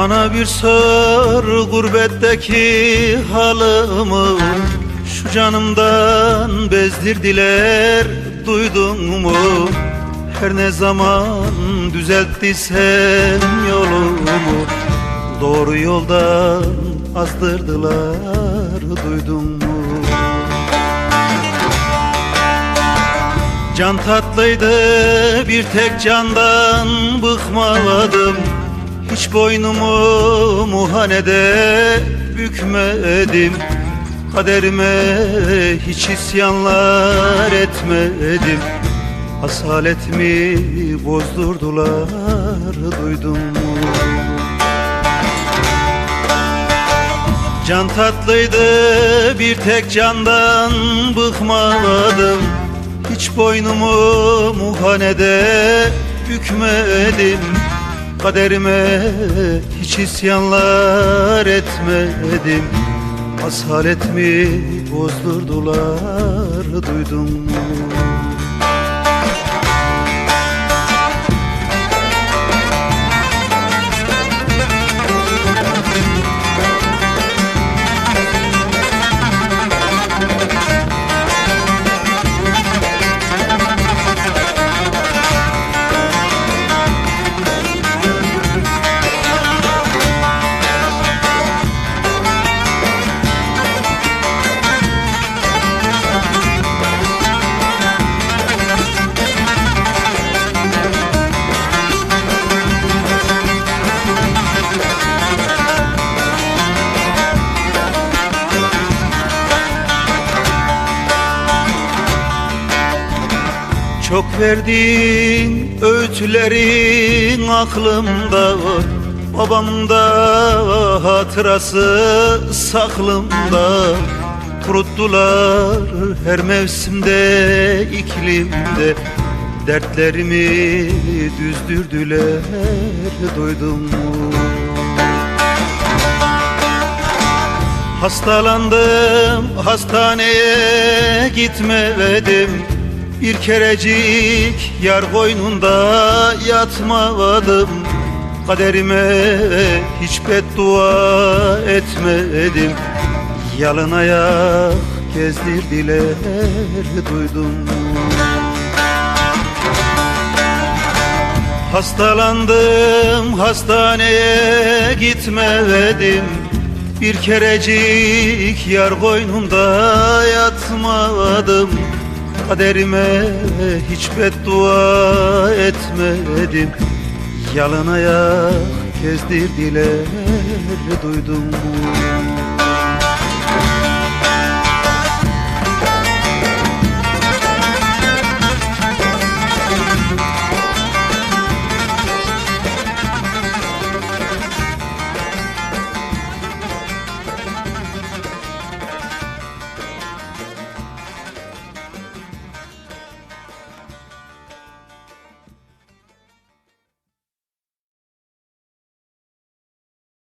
Bana bir sor gurbetteki halımı. Şu canımdan bezdirdiler duydun mu? Her ne zaman düzelttiysem yolumu. Doğru yoldan azdırdılar duydun mu? Can tatlıydı bir tek candan bıkmadım Hiç boynumu muhanede bükmedim. Kaderime hiç isyanlar etmedim. Asaletimi bozdurdular duydun mu? Can tatlıydı bir tek candan bıkmadım. Hiç boynumu muhanede bükmedim Kaderime hiç isyanlar etmedim Asaletimi bozdurdular duydun mu? Çok verdiğin öğütlerin aklımda var. Babamın da hatırası saklımda. Kuruttular her mevsimde iklimde. Dertlerimi düzdürdüler duydun mu? Hastalandım hastaneye gitmedim Bir kerecik yar koynunda yatmadım Kaderime hiç beddua etmedim. Yalın ayak gezdirdiler duydun mu? Hastalandım hastaneye gitmedim. Bir kerecik yar koynumda yatmadım Kaderime hiç beddua etmedim Yalın ayak gezdirdiler duydun mu?